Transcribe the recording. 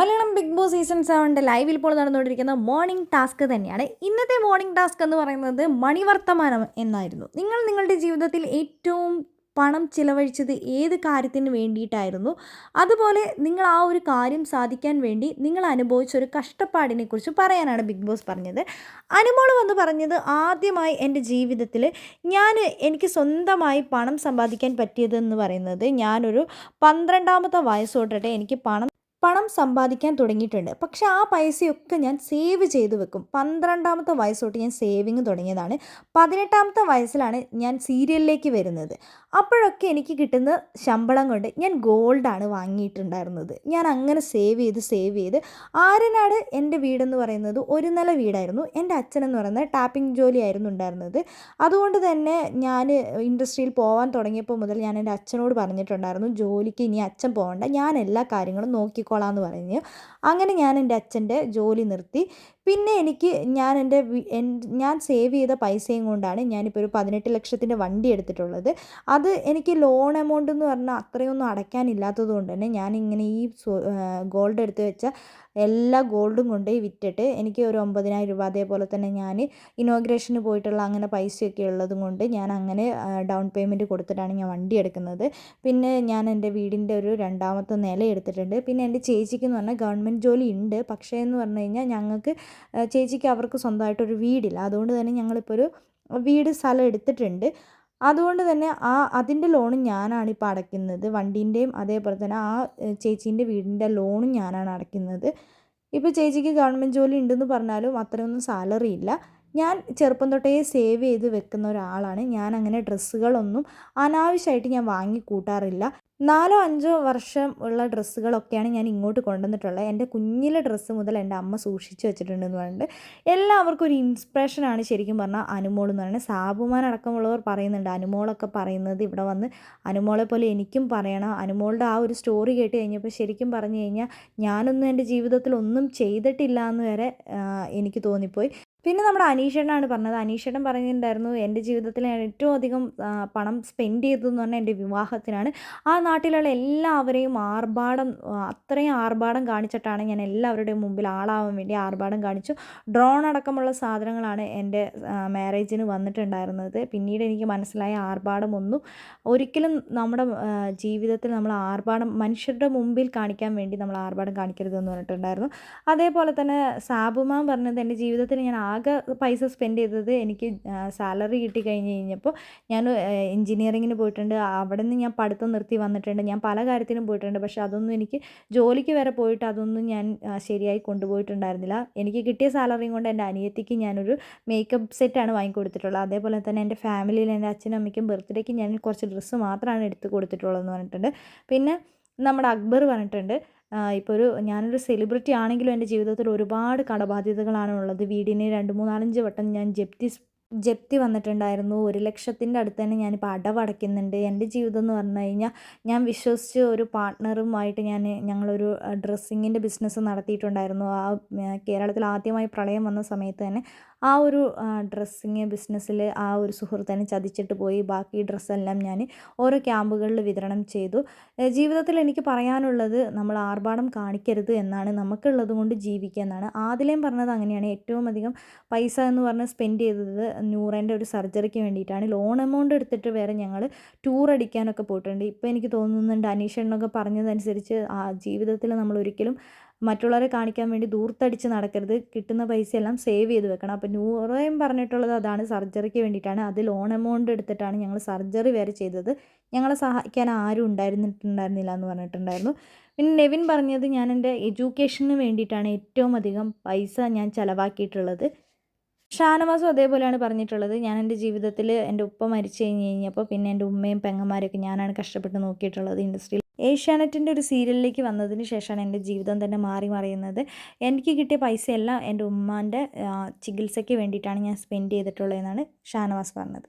Malayalam big boss season സെവന്റെ ലൈവിൽ ഇപ്പോൾ നടന്നുകൊണ്ടിരിക്കുന്ന മോർണിംഗ് ടാസ്ക് തന്നെയാണ്. ഇന്നത്തെ മോർണിംഗ് ടാസ്ക് എന്ന് പറയുന്നത് മണിവർത്തമാനം എന്നായിരുന്നു. നിങ്ങൾ നിങ്ങളുടെ ജീവിതത്തിൽ ഏറ്റവും പണം ചിലവഴിച്ചത് ഏത് കാര്യത്തിന് വേണ്ടിയിട്ടായിരുന്നു? അതുപോലെ നിങ്ങൾ ആ ഒരു കാര്യം സാധിക്കാൻ വേണ്ടി നിങ്ങൾ അനുഭവിച്ച ഒരു കഷ്ടപ്പാടിനെ കുറിച്ച് പറയാനാണ് ബിഗ് ബോസ് പറഞ്ഞത്. അനുമോൾ വന്ന് പറഞ്ഞത് ആദ്യമായി എന്റെ ജീവിതത്തിൽ ഞാൻ എനിക്ക് സ്വന്തമായി പണം സമ്പാദിക്കാൻ പറ്റിയതെന്ന് പറയുന്നത് ഞാനൊരു പന്ത്രണ്ടാമത്തെ വയസ്സോട്ടെ എനിക്ക് പണം പണം സമ്പാദിക്കാൻ തുടങ്ങിയിട്ടുണ്ട്. പക്ഷെ ആ പൈസയൊക്കെ ഞാൻ സേവ് ചെയ്ത് വെക്കും. പന്ത്രണ്ടാമത്തെ വയസ്സോട്ട് ഞാൻ സേവിങ് തുടങ്ങിയതാണ്. പതിനെട്ടാമത്തെ വയസ്സിലാണ് ഞാൻ സീരിയലിലേക്ക് വരുന്നത്. അപ്പോഴൊക്കെ എനിക്ക് കിട്ടുന്ന ശമ്പളം കൊണ്ട് ഞാൻ ഗോൾഡാണ് വാങ്ങിയിട്ടുണ്ടായിരുന്നത്. ഞാൻ അങ്ങനെ സേവ് ചെയ്ത് സേവ് ചെയ്ത് ആരനാട് എന്റെ വീടെന്ന് പറയുന്നത് ഒരു നില വീടായിരുന്നു. എന്റെ അച്ഛനെന്ന് പറയുന്നത് ടാപ്പിംഗ് ജോലിയായിരുന്നു ഉണ്ടായിരുന്നത്. അതുകൊണ്ട് തന്നെ ഞാൻ ഇൻഡസ്ട്രിയിൽ പോകാൻ തുടങ്ങിയപ്പോൾ മുതൽ ഞാൻ എന്റെ അച്ഛനോട് പറഞ്ഞിട്ടുണ്ടായിരുന്നു ജോലിക്ക് ഇനി അച്ഛൻ പോകണ്ട ഞാൻ എല്ലാ കാര്യങ്ങളും നോക്കിക്കോളാം എന്ന് പറഞ്ഞു. അങ്ങനെ ഞാൻ എന്റെ അച്ഛന്റെ ജോലി നിർത്തി. പിന്നെ എനിക്ക് ഞാൻ എന്റെ ഞാൻ സേവ് ചെയ്ത പൈസയും കൊണ്ടാണ് ഞാനിപ്പോൾ ഒരു പതിനെട്ട് ലക്ഷത്തിന്റെ വണ്ടി എടുത്തിട്ടുള്ളത്. അത് എനിക്ക് ലോൺ എമൗണ്ട് എന്ന് പറഞ്ഞാൽ അത്രയൊന്നും അടയ്ക്കാനില്ലാത്തത് കൊണ്ട് തന്നെ ഞാനിങ്ങനെ ഈ ഗോൾഡ് എടുത്ത് വെച്ച എല്ലാ ഗോൾഡും കൊണ്ട് വിറ്റിട്ട് എനിക്ക് ഒരു ഒമ്പതിനായിരം രൂപ അതേപോലെ തന്നെ ഞാൻ ഇനോഗ്രേഷന് പോയിട്ടുള്ള അങ്ങനെ പൈസയൊക്കെ ഉള്ളതും കൊണ്ട് ഞാൻ അങ്ങനെ ഡൗൺ പേയ്മെന്റ് കൊടുത്തിട്ടാണ് ഞാൻ വണ്ടി എടുക്കുന്നത്. പിന്നെ ഞാൻ എന്റെ വീടിന്റെ ഒരു രണ്ടാമത്തെ നില എടുത്തിട്ടുണ്ട്. പിന്നെ എന്റെ ചേച്ചിക്ക് എന്ന് പറഞ്ഞാൽ ഗവൺമെന്റ് ജോലി ഉണ്ട്. പക്ഷേ എന്ന് പറഞ്ഞു കഴിഞ്ഞാൽ ഞങ്ങൾക്ക് ചേച്ചിക്ക് അവർക്ക് സ്വന്തമായിട്ടൊരു വീടില്ല. അതുകൊണ്ട് തന്നെ ഞങ്ങളിപ്പോൾ ഒരു വീട് സ്ഥലം എടുത്തിട്ടുണ്ട്. അതുകൊണ്ട് തന്നെ ആ അതിന്റെ ലോണും ഞാനാണ് ഇപ്പോൾ അടയ്ക്കുന്നത്. വണ്ടീന്റെയും അതേപോലെ തന്നെ ആ ചേച്ചീന്റെ വീടിന്റെ ലോണും ഞാനാണ് അടയ്ക്കുന്നത്. ഇപ്പോൾ ചേച്ചിക്ക് ഗവൺമെന്റ് ജോലി ഉണ്ടെന്ന് പറഞ്ഞാലും അത്രയൊന്നും സാലറി ഇല്ല. ഞാൻ ചെറുപ്പം തൊട്ടേ സേവ് ചെയ്ത് വെക്കുന്ന ഒരാളാണ്. ഞാൻ അങ്ങനെ ഡ്രസ്സുകളൊന്നും അനാവശ്യമായിട്ട് ഞാൻ വാങ്ങി കൂട്ടാറില്ല നാലോ അഞ്ചോ വർഷം ഉള്ള ഡ്രസ്സുകളൊക്കെയാണ് ഞാൻ ഇങ്ങോട്ട് കൊണ്ടുവന്നിട്ടുള്ളത്. എന്റെ കുഞ്ഞിലെ ഡ്രസ്സ് മുതൽ എന്റെ അമ്മ സൂക്ഷിച്ച് വെച്ചിട്ടുണ്ടെന്ന് പറഞ്ഞിട്ട് എല്ലാവർക്കും ഒരു ഇൻസ്പിറേഷനാണ് ശരിക്കും പറഞ്ഞാൽ അനുമോൾ എന്ന് പറയുന്നത്. സാബുമാൻ അടക്കമുള്ളവർ പറയുന്നുണ്ട് അനുമോളൊക്കെ പറയുന്നത് ഇവിടെ വന്ന് അനുമോളെ പോലെ എനിക്കും പറയണം. അനുമോളുടെ ആ ഒരു സ്റ്റോറി കേട്ട് കഴിഞ്ഞപ്പോൾ ശരിക്കും പറഞ്ഞു കഴിഞ്ഞാൽ ഞാനൊന്നും എന്റെ ജീവിതത്തിൽ ഒന്നും ചെയ്തിട്ടില്ല എന്ന് വരെ എനിക്ക് തോന്നിപ്പോയി. പിന്നെ നമ്മുടെ അനീഷേട്ടനാണ് പറഞ്ഞത്. അനീഷേട്ടൻ പറഞ്ഞിട്ടുണ്ടായിരുന്നു എന്റെ ജീവിതത്തിൽ ഞാൻ ഏറ്റവും അധികം പണം സ്പെൻഡ് ചെയ്തതെന്ന് പറഞ്ഞാൽ എന്റെ വിവാഹത്തിനാണ്. ആ നാട്ടിലുള്ള എല്ലാവരെയും ആർഭാടം അത്രയും ആർഭാടം കാണിച്ചിട്ടാണ് ഞാൻ എല്ലാവരുടെയും മുമ്പിൽ ആളാവാൻ വേണ്ടി ആർഭാടം കാണിച്ചു. ഡ്രോൺ അടക്കമുള്ള സാധനങ്ങളാണ് എന്റെ മാരേജിന് വന്നിട്ടുണ്ടായിരുന്നത്. പിന്നീട് എനിക്ക് മനസ്സിലായ ആർഭാടമൊന്നും ഒരിക്കലും നമ്മുടെ ജീവിതത്തിൽ നമ്മൾ ആർഭാടം മനുഷ്യരുടെ മുമ്പിൽ കാണിക്കാൻ വേണ്ടി നമ്മൾ ആർഭാടം കാണിക്കരുതെന്ന് പറഞ്ഞിട്ടുണ്ടായിരുന്നു. അതേപോലെ തന്നെ സാബുമാൻ പറഞ്ഞത് എന്റെ ജീവിതത്തിൽ ഞാൻ ആകെ പൈസ സ്പെൻഡ് ചെയ്തത് എനിക്ക് സാലറി കിട്ടി കഴിഞ്ഞ് കഴിഞ്ഞപ്പോൾ ഞാൻ എൻജിനീയറിങ്ങിന് പോയിട്ടുണ്ട്. അവിടെ നിന്ന് ഞാൻ പഠിത്തം നിർത്തി വന്നിട്ടുണ്ട്. ഞാൻ പല കാര്യത്തിനും പോയിട്ടുണ്ട്. പക്ഷേ അതൊന്നും എനിക്ക് ജോലിക്ക് വരെ പോയിട്ട് അതൊന്നും ഞാൻ ശരിയായി കൊണ്ടുപോയിട്ടുണ്ടായിരുന്നില്ല. എനിക്ക് കിട്ടിയ സാലറിയും കൊണ്ട് എന്റെ അനിയത്തിക്ക് ഞാനൊരു മേക്കപ്പ് സെറ്റാണ് വാങ്ങിക്കൊടുത്തിട്ടുള്ളത് അതേപോലെ തന്നെ എന്റെ ഫാമിലിയിൽ എന്റെ അച്ഛനും അമ്മയ്ക്കും ബർത്ത്ഡേക്ക് ഞാൻ കുറച്ച് ഡ്രസ്സ് മാത്രമാണ് എടുത്ത് കൊടുത്തിട്ടുള്ളതെന്ന് പറഞ്ഞിട്ടുണ്ട്. പിന്നെ നമ്മുടെ അക്ബർ പറഞ്ഞിട്ടുണ്ട് ഇപ്പോൾ ഒരു ഞാനൊരു സെലിബ്രിറ്റി ആണെങ്കിലും എന്റെ ജീവിതത്തിൽ ഒരുപാട് കടബാധ്യതകളാണ് ഉള്ളത്. വീടിന് രണ്ട് മൂന്നാലഞ്ച് വട്ടം ഞാൻ ജപ്തി ജപ്തി വന്നിട്ടുണ്ടായിരുന്നു. ഒരു ലക്ഷത്തിന്റെ അടുത്ത് തന്നെ ഞാനിപ്പോൾ അടവടയ്ക്കുന്നുണ്ട്. എന്റെ ജീവിതം എന്ന് പറഞ്ഞു കഴിഞ്ഞാൽ ഞാൻ വിശ്വസിച്ച് ഒരു പാർട്ട്ണറുമായിട്ട് ഞാൻ ഞങ്ങളൊരു ഡ്രസ്സിങ്ങിന്റെ ബിസിനസ് നടത്തിയിട്ടുണ്ടായിരുന്നു. ആ കേരളത്തിൽ ആദ്യമായി പ്രളയം വന്ന സമയത്ത് തന്നെ ആ ഒരു ഡ്രസ്സിങ് ബിസിനസ്സിൽ ആ ഒരു സുഹൃത്തിനെ ചതിച്ചിട്ട് പോയി. ബാക്കി ഡ്രസ്സെല്ലാം ഞാൻ ഓരോ ക്യാമ്പുകളിൽ വിതരണം ചെയ്തു. ജീവിതത്തിൽ എനിക്ക് പറയാനുള്ളത് നമ്മൾ ആർഭാടം കാണിക്കരുത് എന്നാണ്. നമുക്കുള്ളത് കൊണ്ട് ജീവിക്കുക എന്നാണ്. ആദ്യം പറഞ്ഞത് അങ്ങനെയാണ്. ഏറ്റവും അധികം പൈസ എന്ന് പറഞ്ഞ് സ്പെൻഡ് ചെയ്തത് നൂറേന്റെ ഒരു സർജറിക്ക് വേണ്ടിയിട്ടാണ്. ലോൺ എമൗണ്ട് എടുത്തിട്ട് വേറെ ഞങ്ങൾ ടൂർ അടിക്കാനൊക്കെ പോയിട്ടുണ്ട്. ഇപ്പോൾ എനിക്ക് തോന്നുന്നുണ്ട് അനീഷണ്ണൊക്കെ പറഞ്ഞതനുസരിച്ച് ആ ജീവിതത്തിൽ നമ്മൾ ഒരിക്കലും മറ്റുള്ളവരെ കാണിക്കാൻ വേണ്ടി ദൂർത്തടിച്ച് നടക്കരുത്. കിട്ടുന്ന പൈസയെല്ലാം സേവ് ചെയ്ത് വെക്കണം. അപ്പോൾ നൂറേയും പറഞ്ഞിട്ടുള്ളത് അതാണ് സർജറിക്ക് വേണ്ടിയിട്ടാണ്. അത് ലോൺ എമൗണ്ട് എടുത്തിട്ടാണ് ഞങ്ങൾ സർജറി വരെ ചെയ്തത്. ഞങ്ങളെ സഹായിക്കാൻ ആരും ഉണ്ടായിരുന്നിട്ടുണ്ടായിരുന്നില്ല എന്ന് പറഞ്ഞിട്ടുണ്ടായിരുന്നു. പിന്നെ നെവിൻ പറഞ്ഞത് ഞാൻ എന്റെ എഡ്യൂക്കേഷന് വേണ്ടിയിട്ടാണ് ഏറ്റവും അധികം പൈസ ഞാൻ ചിലവാക്കിയിട്ടുള്ളത്. ഷാനവാസും അതേപോലെയാണ് പറഞ്ഞിട്ടുള്ളത്. ഞാൻ എന്റെ ജീവിതത്തിൽ എന്റെ ഉപ്പ മരിച്ചു കഴിഞ്ഞ് കഴിഞ്ഞപ്പോൾ പിന്നെ എന്റെ ഉമ്മയും പെങ്ങന്മാരൊക്കെ ഞാനാണ് കഷ്ടപ്പെട്ട് നോക്കിയിട്ടുള്ളത്. ഇൻഡസ്ട്രിയിൽ ഏഷ്യാനെറ്റിന്റെ ഒരു സീരിയലിലേക്ക് വന്നതിന് ശേഷമാണ് എന്റെ ജീവിതം തന്നെ മാറി മറിയുന്നത്. എനിക്ക് കിട്ടിയ പൈസയെല്ലാം എന്റെ ഉമ്മാന്റെ ചികിത്സയ്ക്ക് വേണ്ടിയിട്ടാണ് ഞാൻ സ്പെൻഡ് ചെയ്തിട്ടുള്ളതെന്നാണ് ഷാനവാസ് പറഞ്ഞത്.